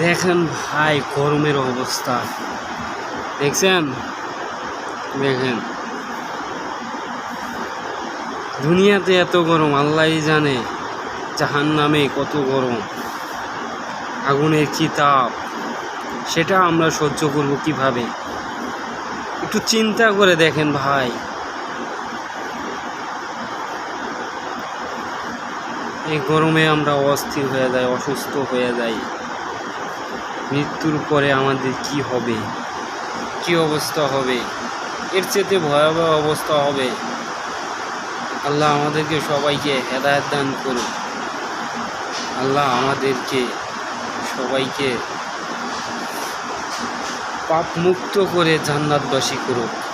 দেখেন ভাই, গরমের অবস্থা। দেখছেন? দেখেন। দুনিয়াতে এত গরম, আল্লাহই জানে। জাহান নামে কত গরম। আগুনের কি তাপ। সেটা আমরা সহ্য করব কীভাবে? একটু চিন্তা করে দেখেন ভাই। এই গরমে আমরা অস্থির হয়ে যাই, অসুস্থ হয়ে যাই। মৃত্যুর পরে আমাদের কি হবে? কি অবস্থা হবে? এর চেয়ে ভয়াবহ অবস্থা হবে। আল্লাহ আমাদেরকে সবাইকে হেদায়ত দান করুন। আল্লাহ আমাদেরকে সবাইকে পাপ মুক্ত করে জান্নাতবাসী করুক।